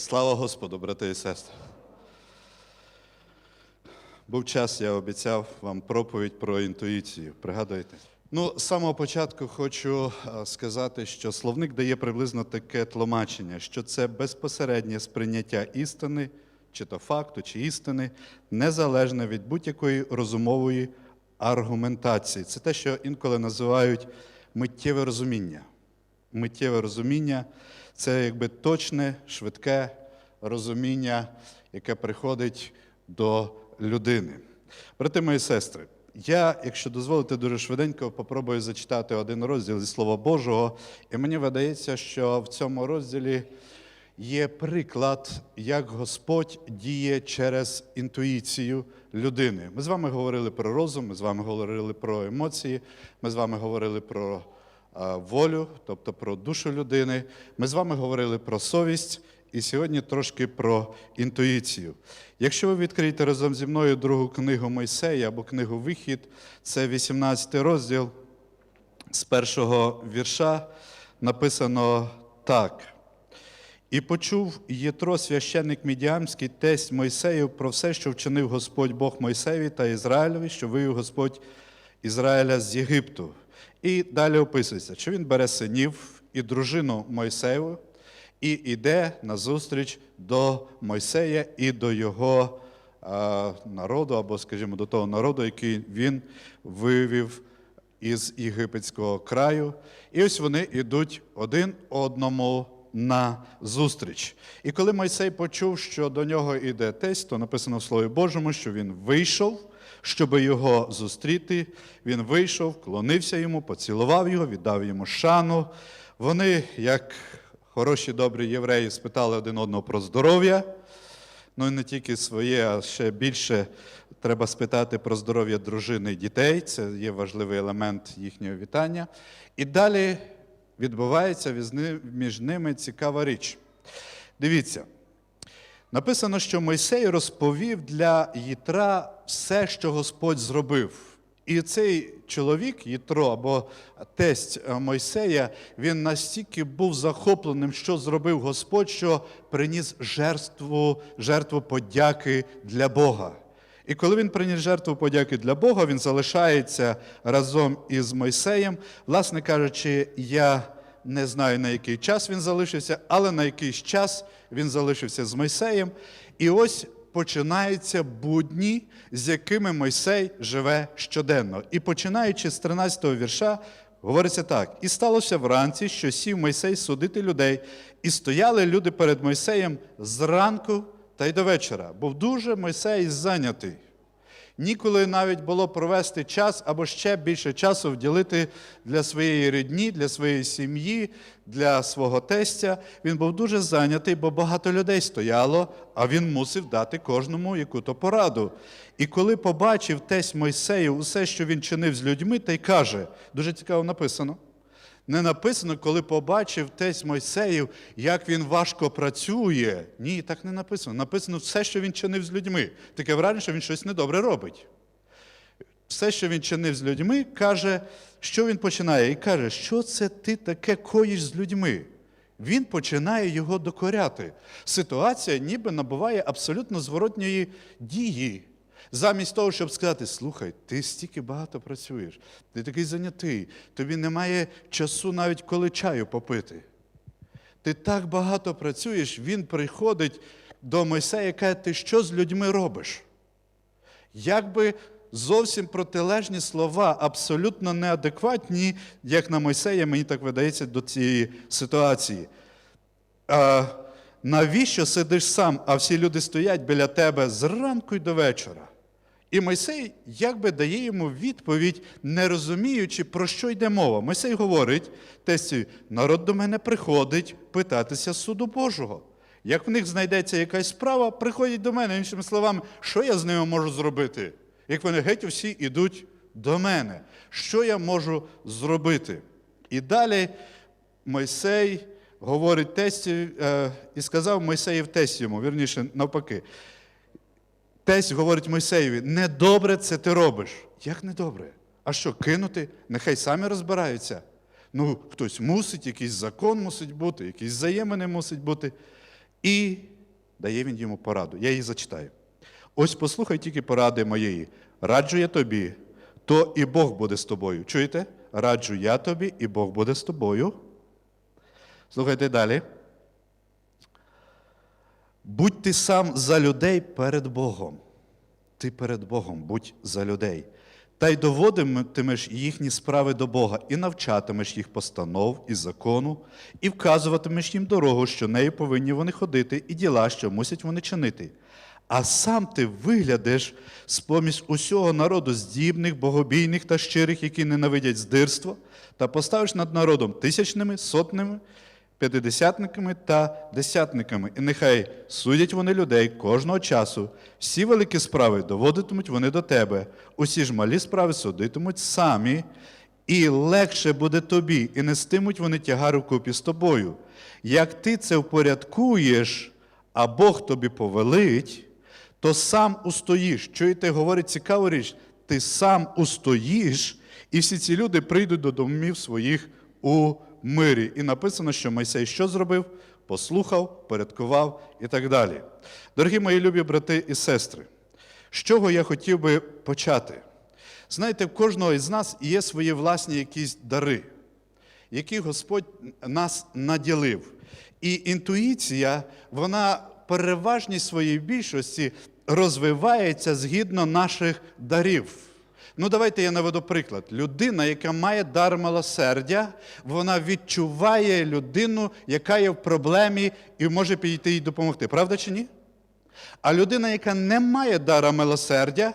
Слава Господу, брати і сестри. Був час, я обіцяв вам проповідь про інтуїцію. Пригадуєте? Ну, з самого початку хочу сказати, що словник дає приблизно таке тлумачення, що це безпосереднє сприйняття істини, чи то факту, чи істини, незалежне від будь-якої розумової аргументації. Це те, що інколи називають миттєве розуміння. Миттєве розуміння це якби точне, швидке розуміння, яке приходить до людини. Брати мої сестри, я, якщо дозволите, дуже швиденько попробую зачитати один розділ зі Слова Божого, і мені видається, що в цьому розділі є приклад, як Господь діє через інтуїцію людини. Ми з вами говорили про розум, ми з вами говорили про емоції, ми з вами говорили про волю, тобто про душу людини. Ми з вами говорили про совість. І сьогодні трошки про інтуїцію. Якщо ви відкриєте разом зі мною другу книгу Мойсея або книгу Вихід, це 18 розділ з першого вірша написано так. І почув Єтро, священник Мідіамський, тесть Мойсею, про все, що вчинив Господь Бог Мойсеєві та Ізраїлеві, що вивів Господь Ізраїля з Єгипту. І далі описується, що він бере синів і дружину Мойсеєву, і йде назустріч до Мойсея і до його е, народу, або, скажімо, до того народу, який він вивів із єгипетського краю. І ось вони йдуть один одному на зустріч. І коли Мойсей почув, що до нього йде тесть, то написано в Слові Божому, що він вийшов, щоб його зустріти. Він вийшов, клонився йому, поцілував його, віддав йому шану. Вони, як хороші добрі євреї, спитали один одного про здоров'я. Ну і не тільки своє, а ще більше треба спитати про здоров'я дружини і дітей. Це є важливий елемент їхнього вітання. І далі відбувається між ними цікава річ. Дивіться, написано, що Мойсей розповів для Єтра все, що Господь зробив. І цей чоловік, Єтро або тесть Мойсея, він настільки був захопленим, що зробив Господь, що приніс жертву, жертву подяки для Бога. І коли він приніс жертву подяки для Бога, він залишається разом із Мойсеєм. Власне кажучи, я не знаю, на який час він залишився, але на якийсь час він залишився з Мойсеєм. І ось починаються будні, з якими Мойсей живе щоденно. І починаючи з 13-го вірша, говориться так: і сталося вранці, що сів Мойсей судити людей, і стояли люди перед Мойсеєм зранку та й до вечора. Був дуже Мойсей зайнятий. Ніколи навіть було провести час або ще більше часу вділити для своєї рідні, для своєї сім'ї, для свого тестя. Він був дуже зайнятий, бо багато людей стояло, а він мусив дати кожному яку-то пораду. І коли побачив тесть Мойсею усе, що він чинив з людьми, та й каже, дуже цікаво написано. Не написано, коли побачив тесть Мойсеїв, як він важко працює. Ні, так не написано. Написано все, що він чинив з людьми. Таке враження, що він щось недобре робить. Все, що він чинив з людьми, каже, що він починає? І каже, що це ти таке коїш з людьми? Він починає його докоряти. Ситуація ніби набуває абсолютно зворотньої дії. Замість того, щоб сказати, слухай, ти стільки багато працюєш, ти такий зайнятий, тобі немає часу навіть коли чаю попити. Ти так багато працюєш, він приходить до Мойсея і каже, ти що з людьми робиш? Якби зовсім протилежні слова, абсолютно неадекватні, як на Мойсея, мені так видається, до цієї ситуації. А, Навіщо сидиш сам, а всі люди стоять біля тебе зранку й до вечора? І Мойсей якби дає йому відповідь, не розуміючи, про що йде мова. Мойсей говорить, тесті, народ до мене приходить питатися суду Божого. Як в них знайдеться якась справа, приходять до мене, іншими словами, що я з ними можу зробити? Як вони геть усі йдуть до мене, що я можу зробити? І далі Мойсей говорить тесті, е, і сказав Мойсеїв тесть йому, вірніше, навпаки. Тесть говорить Мойсеєві, недобре це ти робиш. Як недобре? А що, кинути? Нехай самі розбираються. Ну, хтось мусить, якийсь закон мусить бути, якісь взаємини мусить бути. І дає він йому пораду. Я її зачитаю. Ось послухай тільки поради моєї. Раджу я тобі, то і Бог буде з тобою. Чуєте? Раджу я тобі, і Бог буде з тобою. Слухайте далі. Будь ти сам за людей перед Богом. Ти перед Богом будь за людей. Та й доводитимеш їхні справи до Бога, і навчатимеш їх постанов і закону, і вказуватимеш їм дорогу, що нею повинні вони ходити, і діла, що мусять вони чинити. А сам ти виглядиш з-поміж усього народу здібних, богобійних та щирих, які ненавидять здирство, та поставиш над народом тисячними, сотними, п'ятидесятниками та десятниками, і нехай судять вони людей кожного часу. Всі великі справи доводитимуть вони до тебе, усі ж малі справи судитимуть самі, і легше буде тобі, і нестимуть вони тягар у купі з тобою. Як ти це впорядкуєш, а Бог тобі повелить, то сам устоїш. Чуєте, говорить цікаву річ, ти сам устоїш, і всі ці люди прийдуть до домів своїх у мирі. І написано, що Мойсей що зробив? Послухав, порядкував і так далі. Дорогі мої любі брати і сестри, з чого я хотів би почати? Знаєте, в кожного із нас є свої власні якісь дари, які Господь нас наділив. І інтуїція, вона переважній своїй більшості розвивається згідно наших дарів. Ну, давайте я наведу приклад. Людина, яка має дар милосердя, вона відчуває людину, яка є в проблемі і може підійти їй допомогти. Правда чи ні? А людина, яка не має дара милосердя,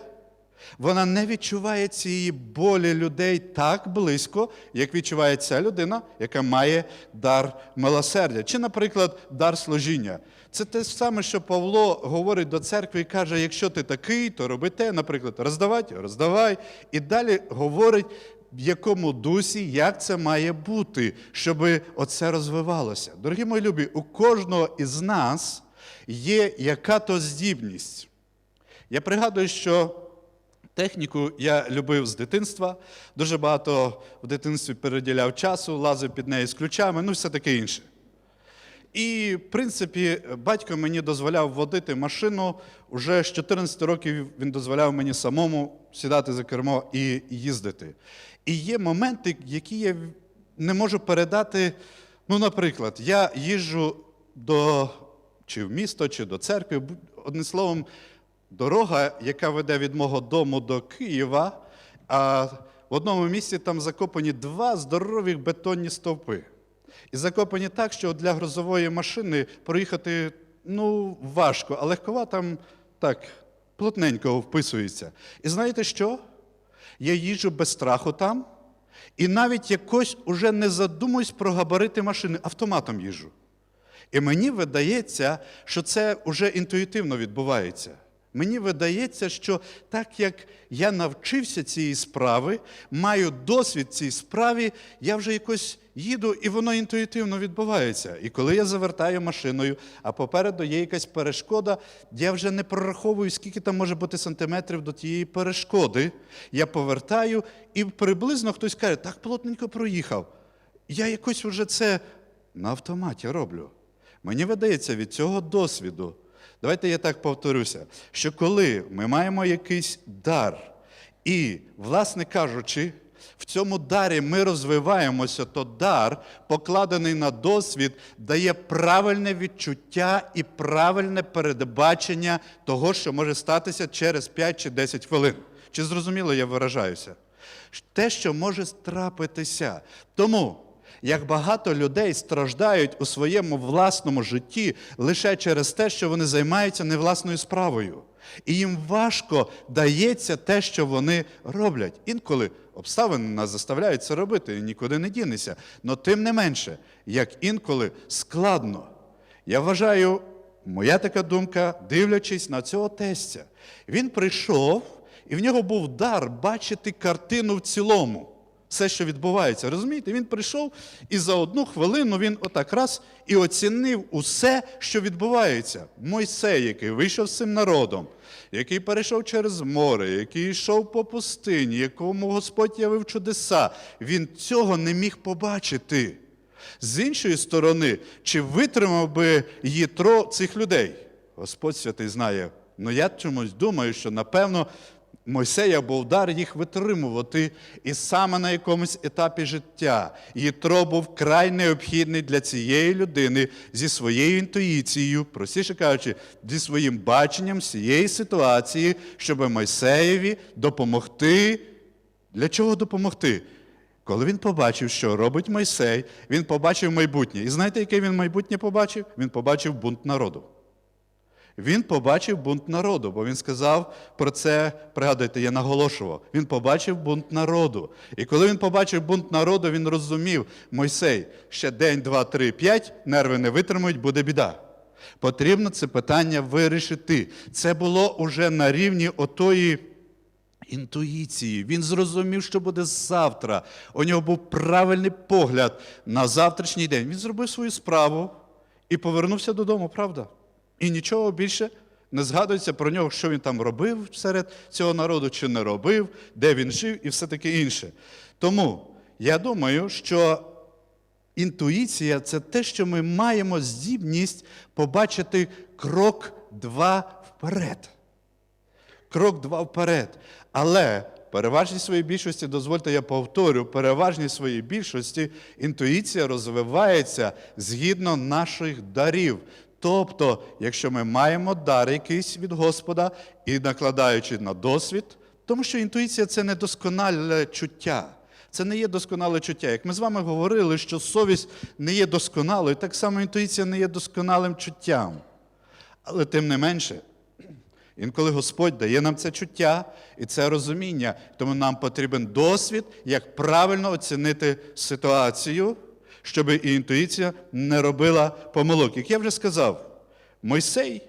вона не відчуває цієї болі людей так близько, як відчуває ця людина, яка має дар милосердя. Чи, наприклад, дар служіння. Це те саме, що Павло говорить до церкви і каже: якщо ти такий, то роби те, наприклад, роздавати, роздавай. І далі говорить, в якому дусі, як це має бути, щоб оце розвивалося. Дорогі мої любі, у кожного із нас є яка-то здібність. Я пригадую, що техніку я любив з дитинства, дуже багато в дитинстві переділяв часу, лазив під неї з ключами, ну все таке інше. І, в принципі, батько мені дозволяв водити машину. Уже з 14 років він дозволяв мені самому сідати за кермо і їздити. І є моменти, які я не можу передати. Ну, наприклад, я їжджу до чи в місто, чи до церкви. Одним словом, дорога, яка веде від мого дому до Києва, а в одному місці там закопані два здорових бетонні стовпи. І закопані так, що для грузової машини проїхати ну, важко, а легкова там так плотненько вписується. І знаєте що? Я їжджу без страху там, і навіть якось уже не задумуюсь про габарити машини, автоматом їжджу. І мені видається, що це вже інтуїтивно відбувається. Мені видається, що так як я навчився цієї справи, маю досвід цій справі, я вже якось їду, і воно інтуїтивно відбувається. І коли я завертаю машиною, а попереду є якась перешкода, я вже не прораховую, скільки там може бути сантиметрів до тієї перешкоди. Я повертаю, і приблизно хтось каже, так плотненько проїхав. Я якось вже це на автоматі роблю. Мені видається від цього досвіду. Давайте я так повторюся, що коли ми маємо якийсь дар, і, власне кажучи, в цьому дарі ми розвиваємося, то дар, покладений на досвід, дає правильне відчуття і правильне передбачення того, що може статися через 5 чи 10 хвилин. Чи зрозуміло я виражаюся? Те, що може трапитися. Тому як багато людей страждають у своєму власному житті лише через те, що вони займаються не власною справою. І їм важко дається те, що вони роблять. Інколи обставини нас заставляють це робити, і нікуди не дінеться. Але тим не менше, як інколи складно. Я вважаю, моя така думка, дивлячись на цього тестя, він прийшов, і в нього був дар бачити картину в цілому все, що відбувається. Розумієте, він прийшов і за одну хвилину він отак раз і оцінив усе, що відбувається. Мойсей, який вийшов з цим народом, який перейшов через море, який йшов по пустині, якому Господь явив чудеса, він цього не міг побачити. З іншої сторони, чи витримав би Єтро цих людей? Господь святий знає. Ну я чомусь думаю, що напевно Мойсея був дар їх витримувати, і саме на якомусь етапі життя Єтро був край необхідний для цієї людини зі своєю інтуїцією, простіше кажучи, зі своїм баченням цієї ситуації, щоб Мойсеєві допомогти. Для чого допомогти? Коли він побачив, що робить Мойсей, він побачив майбутнє. І знаєте, яке він майбутнє побачив? Він побачив бунт народу. Він побачив бунт народу, бо він сказав про це, пригадуйте, я наголошував. Він побачив бунт народу. І коли він побачив бунт народу, він розумів, Мойсей, ще день, два, три, п'ять, нерви не витримують, буде біда. Потрібно це питання вирішити. Це було уже на рівні отої інтуїції. Він зрозумів, що буде завтра. У нього був правильний погляд на завтрашній день. Він зробив свою справу і повернувся додому, правда? І нічого більше не згадується про нього, що він там робив серед цього народу, чи не робив, де він жив і все таке інше. Тому я думаю, що інтуїція це те, що ми маємо здібність побачити крок два вперед. Крок два вперед. Але переважній своїй більшості, дозвольте, я повторю, переважній своїй більшості інтуїція розвивається згідно наших дарів. Тобто, якщо ми маємо дар якийсь від Господа і накладаючи на досвід, тому що інтуїція це не досконале чуття. Це не є досконале чуття. Як ми з вами говорили, що совість не є досконалою, так само інтуїція не є досконалим чуттям. Але тим не менше, інколи Господь дає нам це чуття і це розуміння, тому нам потрібен досвід, як правильно оцінити ситуацію, щоб і інтуїція не робила помилок. Як я вже сказав, Мойсей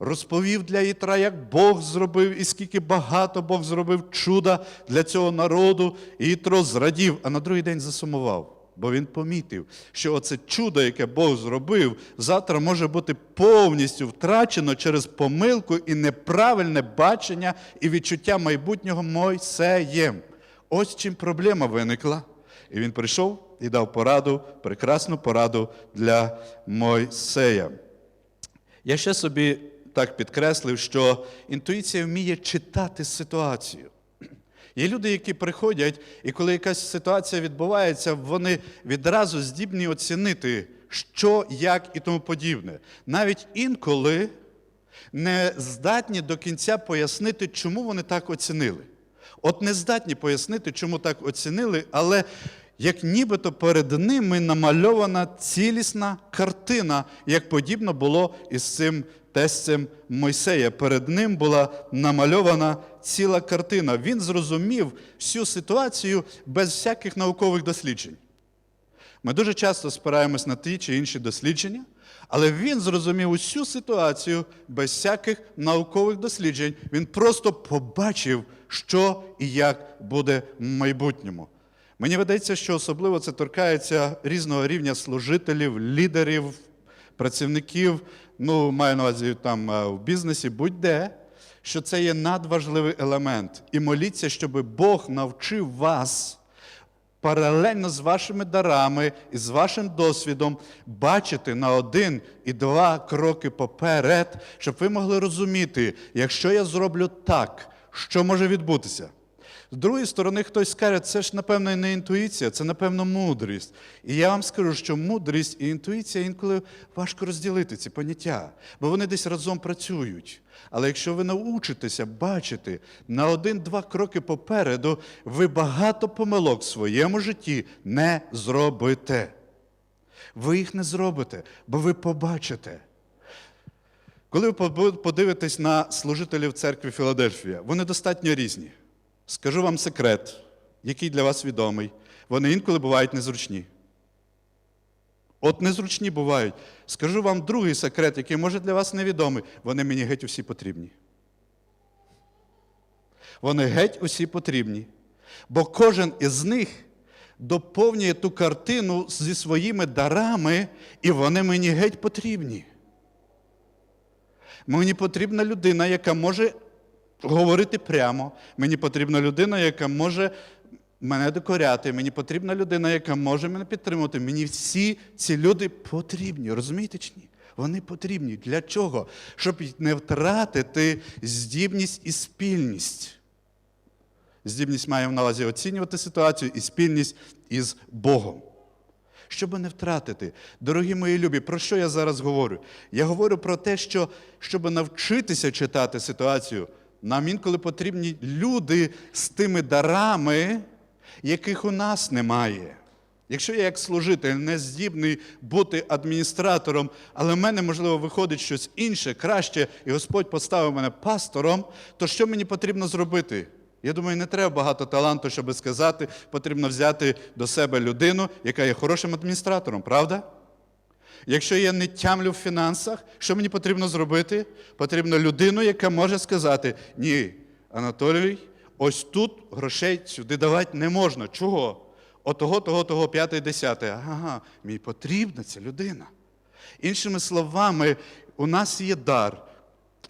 розповів для Ітра, як Бог зробив, і скільки багато Бог зробив чуда для цього народу, і Ітро зрадів, а на другий день засумував. Бо він помітив, що оце чудо, яке Бог зробив, завтра може бути повністю втрачено через помилку і неправильне бачення і відчуття майбутнього Мойсеєм. Ось чим проблема виникла. І він прийшов і дав пораду, прекрасну пораду для Мойсея. Я ще собі так підкреслив, що інтуїція вміє читати ситуацію. Є люди, які приходять, і коли якась ситуація відбувається, вони відразу здібні оцінити, що, як і тому подібне. Навіть інколи не здатні до кінця пояснити, чому вони так оцінили. От не здатні пояснити, чому так оцінили, але як нібито перед ними намальована цілісна картина, як подібно було із цим тестем Мойсея. Перед ним була намальована ціла картина. Він зрозумів всю ситуацію без всяких наукових досліджень. Ми дуже часто спираємось на ті чи інші дослідження, але він зрозумів усю ситуацію без всяких наукових досліджень. Він просто побачив, що і як буде в майбутньому. Мені видається, що особливо це торкається різного рівня служителів, лідерів, працівників, ну, маю на увазі там е, в бізнесі, будь-де, що це є надважливий елемент. І моліться, щоб Бог навчив вас паралельно з вашими дарами і з вашим досвідом бачити на один і два кроки поперед, щоб ви могли розуміти, якщо я зроблю так, що може відбутися. З другої сторони, хтось скаже, це ж, напевно, не інтуїція, це, напевно, мудрість. І я вам скажу, що мудрість і інтуїція інколи важко розділити ці поняття, бо вони десь разом працюють. Але якщо ви научитеся бачити на один-два кроки попереду, ви багато помилок в своєму житті не зробите. Ви їх не зробите, бо ви побачите. Коли ви подивитесь на служителів церкви Філадельфія, вони достатньо різні. Скажу вам секрет, який для вас відомий. Вони інколи бувають незручні. От незручні бувають. Скажу вам другий секрет, який може для вас невідомий. Вони мені геть усі потрібні. Вони геть усі потрібні. Бо кожен із них доповнює ту картину зі своїми дарами, і вони мені геть потрібні. Мені потрібна людина, яка може говорити прямо. Мені потрібна людина, яка може мене докоряти, мені потрібна людина, яка може мене підтримувати. Мені всі ці люди потрібні. Розумієте чи ні? Вони потрібні. Для чого? Щоб не втратити здібність і спільність. Здібність має на увазі оцінювати ситуацію і спільність із Богом. Щоб не втратити, дорогі мої любі, про що я зараз говорю? Я говорю про те, що щоб навчитися читати ситуацію, нам інколи потрібні люди з тими дарами, яких у нас немає. Якщо я як служитель не здібний бути адміністратором, але в мене, можливо, виходить щось інше, краще, і Господь поставив мене пастором, то що мені потрібно зробити? Я думаю, не треба багато таланту, щоб сказати, потрібно взяти до себе людину, яка є хорошим адміністратором, правда? Якщо я не тямлю в фінансах, що мені потрібно зробити? Потрібно людину, яка може сказати: ні, Анатолій, ось тут грошей сюди давати не можна. Чого? Отого, того, того, п'яте, десяте. Ага, мені потрібна ця людина. Іншими словами, у нас є дар,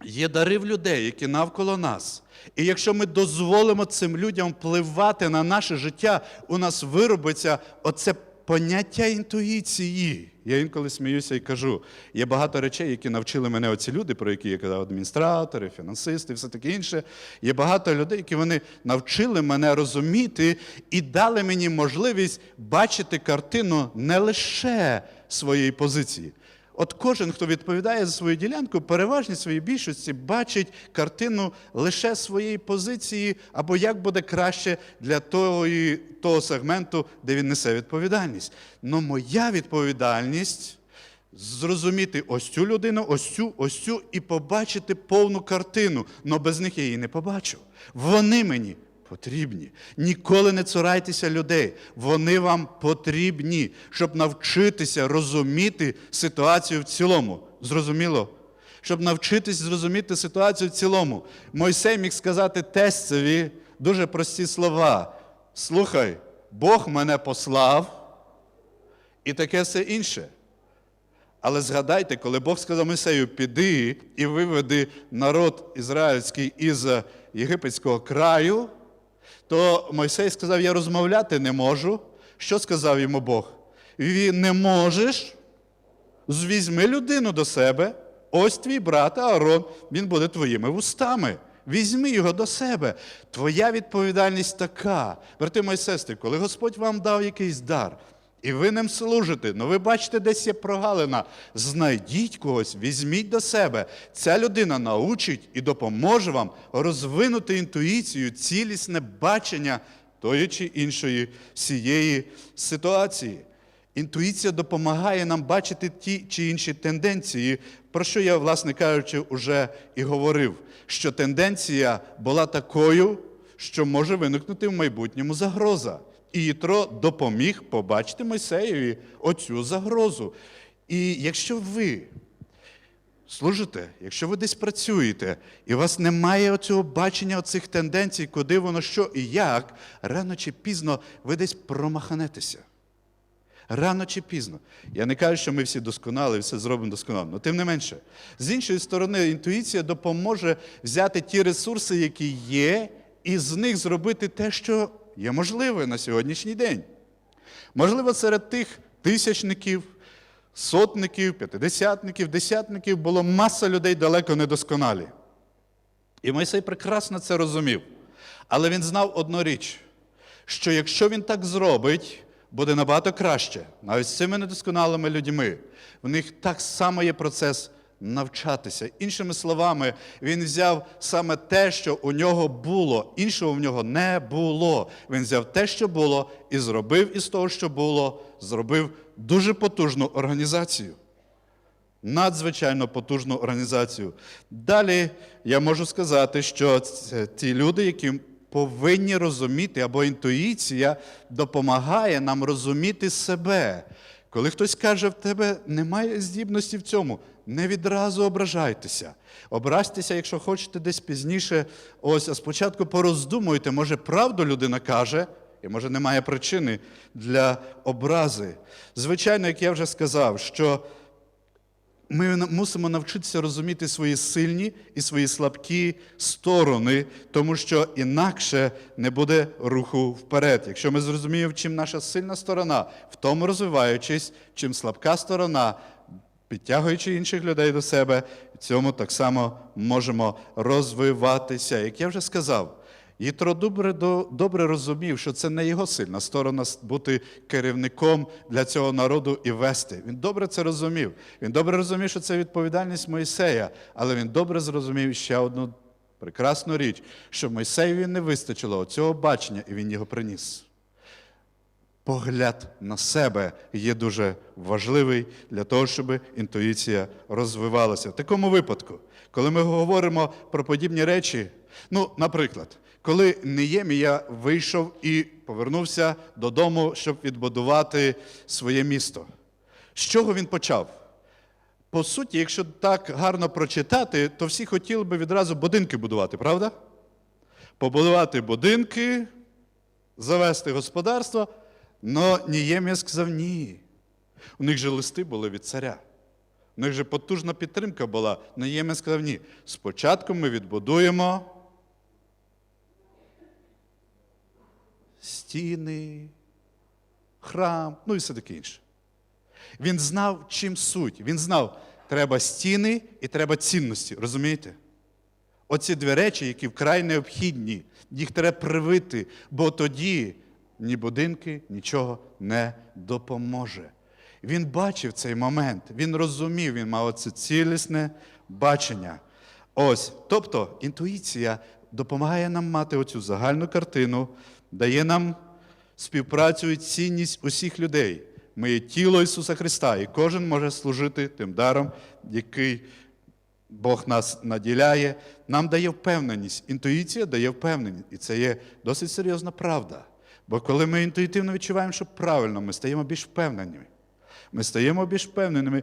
є дари в людей, які навколо нас. І якщо ми дозволимо цим людям впливати на наше життя, у нас виробиться оце поняття інтуїції. Я інколи сміюся і кажу: є багато речей, які навчили мене оці люди, про які я казав, адміністратори, фінансисти, все таке інше. Є багато людей, які вони навчили мене розуміти і дали мені можливість бачити картину не лише своєї позиції. От кожен, хто відповідає за свою ділянку, переважній своїй більшості бачить картину лише своєї позиції, або як буде краще для того, того сегменту, де він несе відповідальність. Но моя відповідальність зрозуміти ось цю людину, ось цю, ось цю і побачити повну картину. Но без них я її не побачу. Вони мені потрібні. Ніколи не цурайтеся людей. Вони вам потрібні, щоб навчитися розуміти ситуацію в цілому. Зрозуміло? Щоб навчитись зрозуміти ситуацію в цілому. Мойсей міг сказати тестові дуже прості слова. Слухай, Бог мене послав і таке все інше. Але згадайте, коли Бог сказав Мойсею, піди і виведи народ ізраїльський із єгипетського краю, то Мойсей сказав: Я розмовляти не можу. Що сказав йому Бог? Він не можеш, звізьми людину до себе, ось твій брат Аарон, він буде твоїми вустами. Візьми його до себе. Твоя відповідальність така. Брати мої сестри, коли Господь вам дав якийсь дар, і ви ним служите, ну ви бачите, десь є прогалина. Знайдіть когось, візьміть до себе. Ця людина научить і допоможе вам розвинути інтуїцію, цілісне бачення тої чи іншої всієї ситуації. Інтуїція допомагає нам бачити ті чи інші тенденції, про що я, власне кажучи, вже і говорив, що тенденція була такою, що може виникнути в майбутньому загроза. Ітро допоміг побачити Мойсеєві оцю загрозу. І якщо ви служите, якщо ви десь працюєте, і у вас немає оцього бачення оцих тенденцій, куди воно що і як, рано чи пізно ви десь промаханетеся. Рано чи пізно. Я не кажу, що ми всі досконали, все зробимо досконало. але тим не менше. З іншої сторони, інтуїція допоможе взяти ті ресурси, які є, і з них зробити те, що є можливе на сьогоднішній день. Можливо, серед тих тисячників, сотників, п'ятидесятників, десятників було маса людей далеко недосконалі. І Мойсей прекрасно це розумів. Але він знав одну річ, що якщо він так зробить, буде набагато краще, навіть з цими недосконалими людьми. В них так само є процес навчатися. Іншими словами, він взяв саме те, що у нього було, іншого в нього не було. Він взяв те, що було, і зробив із того, що було, зробив дуже потужну організацію. Надзвичайно потужну організацію. Далі я можу сказати, що ті люди, які повинні розуміти, або інтуїція допомагає нам розуміти себе. Коли хтось каже, в тебе немає здібності в цьому, не відразу ображайтеся. Образьтеся, якщо хочете десь пізніше. Ось, а спочатку пороздумуйте, може, правду людина каже, і може немає причини для образи. Звичайно, як я вже сказав, що ми мусимо навчитися розуміти свої сильні і свої слабкі сторони, тому що інакше не буде руху вперед. Якщо ми зрозуміємо, чим наша сильна сторона, в тому розвиваючись, чим слабка сторона, підтягуючи інших людей до себе, в цьому так само можемо розвиватися. Як я вже сказав, Єтро добре, добре розумів, що це не його сильна сторона бути керівником для цього народу і вести. Він добре це розумів. Він добре розумів, що це відповідальність Мойсея, але він добре зрозумів ще одну прекрасну річ, що Мойсеєві не вистачило цього бачення, і він його приніс. Погляд на себе є дуже важливий для того, щоб інтуїція розвивалася. В такому випадку, коли ми говоримо про подібні речі, ну, наприклад, коли Неємія вийшов і повернувся додому, щоб відбудувати своє місто. З чого він почав? По суті, якщо так гарно прочитати, то всі хотіли би відразу будинки будувати, правда? Побудувати будинки, завести господарство. Но Ніємія сказав ні. У них же листи були від царя. У них же потужна підтримка була. Ніємія сказав ні. Спочатку ми відбудуємо стіни, храм, ну і все таке інше. Він знав, чим суть. Він знав, треба стіни і треба цінності. Розумієте? Оці дві речі, які вкрай необхідні, їх треба привити, бо тоді ні будинки, нічого не допоможе. Він бачив цей момент, він розумів, він мав це цілісне бачення. Ось, тобто інтуїція допомагає нам мати оцю загальну картину, дає нам співпрацю і цінність усіх людей. Ми є тіло Ісуса Христа, і кожен може служити тим даром, який Бог нас наділяє, нам дає впевненість. Інтуїція дає впевненість. І це є досить серйозна правда. Бо коли ми інтуїтивно відчуваємо, що правильно, ми стаємо більш впевненими. Ми стаємо більш впевненими.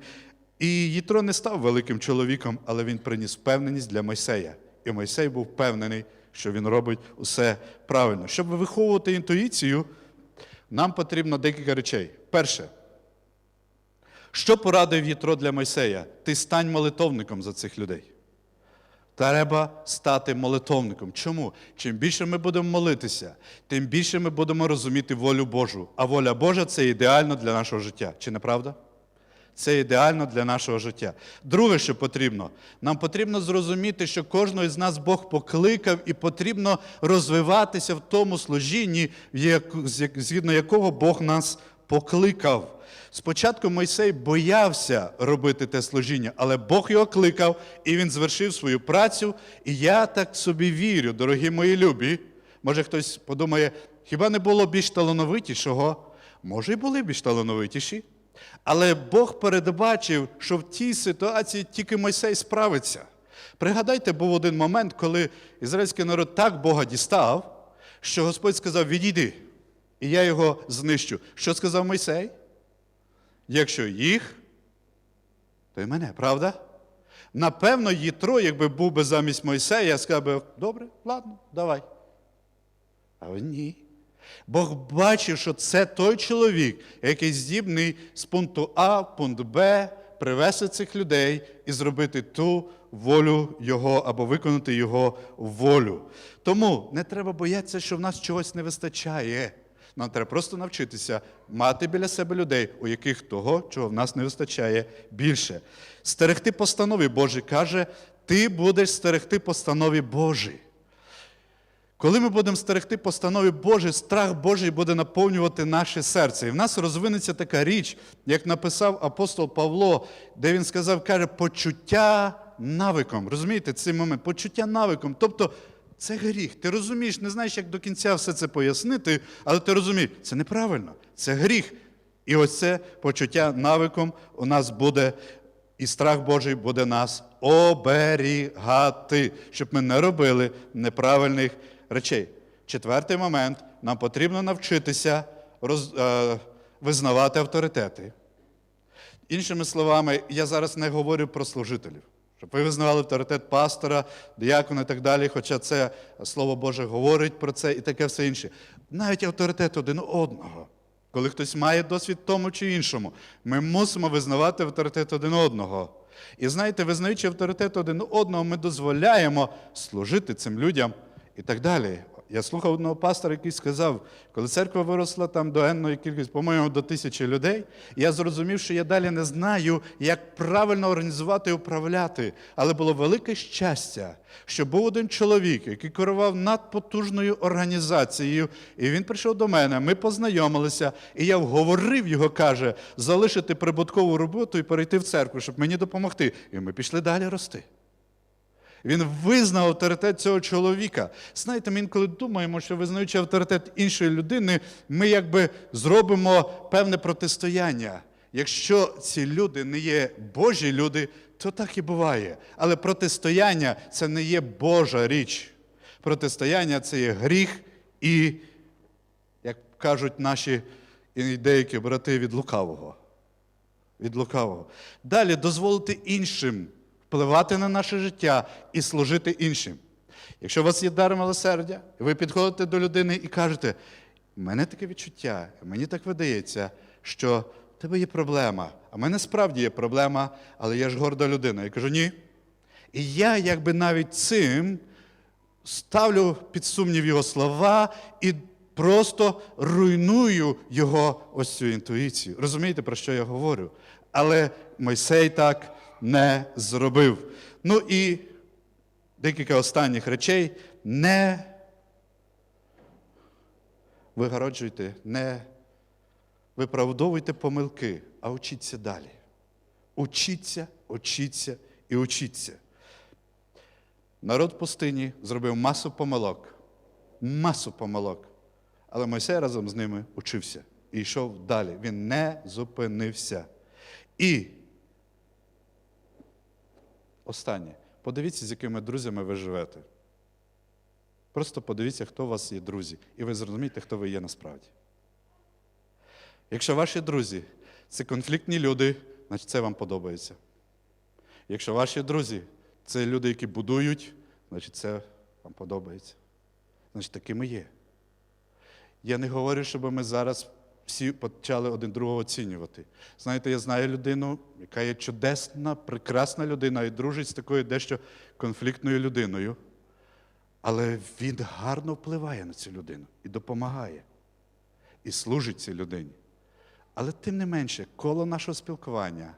І Єтро не став великим чоловіком, але він приніс впевненість для Мойсея. І Мойсей був впевнений, що він робить усе правильно. Щоб виховувати інтуїцію, нам потрібно декілька речей. Перше, що порадив Єтро для Мойсея? Ти стань молитовником за цих людей. Треба стати молитовником. Чому? Чим більше ми будемо молитися, тим більше ми будемо розуміти волю Божу. А воля Божа це ідеально для нашого життя. Чи не правда? Це ідеально для нашого життя. Друге, що потрібно, нам потрібно зрозуміти, що кожного з нас Бог покликав, і потрібно розвиватися в тому служінні, згідно якого Бог нас покликав. Спочатку Мойсей боявся робити те служіння, але Бог його кликав, і він звершив свою працю. І я так собі вірю, дорогі мої любі. Може, хтось подумає, хіба не було більш талановитішого? Може, і були більш талановитіші. Але Бог передбачив, що в тій ситуації тільки Мойсей справиться. Пригадайте, був один момент, коли ізраїльський народ так Бога дістав, що Господь сказав: відійди, і я його знищу. Що сказав Мойсей? Якщо їх, то й мене, правда? Напевно, Єтро, якби був би замість Мойсея, сказав би, добре, ладно, давай. Але ні. Бог бачив, що це той чоловік, який здібний з пункту А в пункт Б привести цих людей і зробити ту волю Його або виконати Його волю. Тому не треба боятися, що в нас чогось не вистачає. Нам треба просто навчитися мати біля себе людей, у яких того, чого в нас не вистачає, більше. Стерегти постанови Божі каже, ти будеш стерегти постанови Божі. Коли ми будемо стерегти постанови Божі, страх Божий буде наповнювати наше серце. І в нас розвинеться така річ, як написав апостол Павло, де він сказав, каже, почуття навиком. Розумієте, цей момент, почуття навиком. Тобто це гріх. Ти розумієш, не знаєш, як до кінця все це пояснити, але ти розумієш, це неправильно, це гріх. І ось це почуття навиком у нас буде, і страх Божий буде нас оберігати, щоб ми не робили неправильних речей. Четвертий момент, нам потрібно навчитися роз, е, визнавати авторитети. Іншими словами, я зараз не говорю про служителів, щоб ви визнавали авторитет пастора, діякона і так далі, хоча це Слово Боже говорить про це і таке все інше. Навіть авторитет один одного. Коли хтось має досвід тому чи іншому, ми мусимо визнавати авторитет один одного. І знаєте, визнаючи авторитет один одного, ми дозволяємо служити цим людям і так далі. Я слухав одного пастора, який сказав, коли церква виросла там до енної кількості, по-моєму, до тисячі людей, я зрозумів, що я далі не знаю, як правильно організувати і управляти. Але було велике щастя, що був один чоловік, який керував надпотужною організацією, і він прийшов до мене, ми познайомилися, і я вговорив його, каже, залишити прибуткову роботу і перейти в церкву, щоб мені допомогти. І ми пішли далі рости. Він визнав авторитет цього чоловіка. Знаєте, ми інколи думаємо, що визнаючи авторитет іншої людини, ми якби зробимо певне протистояння. Якщо ці люди не є Божі люди, то так і буває. Але протистояння це не є Божа річ. Протистояння це є гріх і, як кажуть наші деякі брати від лукавого від лукавого. Далі дозволити іншим впливати на наше життя і служити іншим. Якщо у вас є дар милосердя, ви підходите до людини і кажете, у мене таке відчуття, мені так видається, що в тебе є проблема, а в мене справді є проблема, але я ж горда людина. Я кажу, ні. І я якби навіть цим ставлю під сумнів його слова і просто руйную його ось цю інтуїцію. Розумієте, про що я говорю? Але Мойсей так не зробив. Ну і декілька останніх речей. Не вигороджуйте, не виправдовуйте помилки, а учіться далі. Учіться, учіться і учіться. Народ пустині зробив масу помилок, масу помилок. Але Мойсей разом з ними учився і йшов далі. Він не зупинився. І останнє. Подивіться, з якими друзями ви живете. Просто подивіться, хто у вас є друзі, і ви зрозумієте, хто ви є насправді. Якщо ваші друзі це конфліктні люди, значить це вам подобається. Якщо ваші друзі це люди, які будують, значить це вам подобається. Значить, такими є. Я не говорю, щоб ми зараз всі почали один другого оцінювати. Знаєте, я знаю людину, яка є чудесна, прекрасна людина і дружить з такою дещо конфліктною людиною. Але він гарно впливає на цю людину і допомагає, і служить цій людині. Але тим не менше, коло нашого спілкування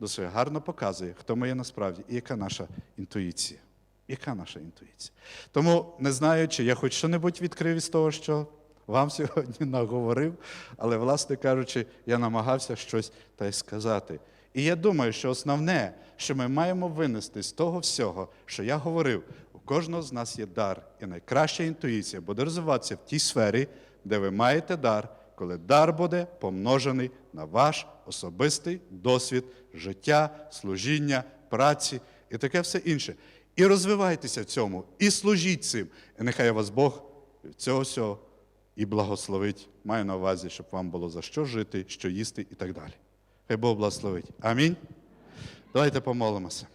досить гарно показує, хто ми є насправді і яка наша інтуїція. Яка наша інтуїція? Тому не знаю, чи я хоч що-небудь відкрив із того, що вам сьогодні наговорив, але, власне кажучи, я намагався щось та й сказати. І я думаю, що основне, що ми маємо винести з того всього, що я говорив, у кожного з нас є дар, і найкраща інтуїція буде розвиватися в тій сфері, де ви маєте дар, коли дар буде помножений на ваш особистий досвід життя, служіння, праці і таке все інше. І розвивайтеся в цьому, і служіть цим. І нехай вас Бог цього всього і благословить. Маю на увазі, щоб вам було за що жити, що їсти і так далі. Хай Бог благословить. Амінь. Давайте помолимося.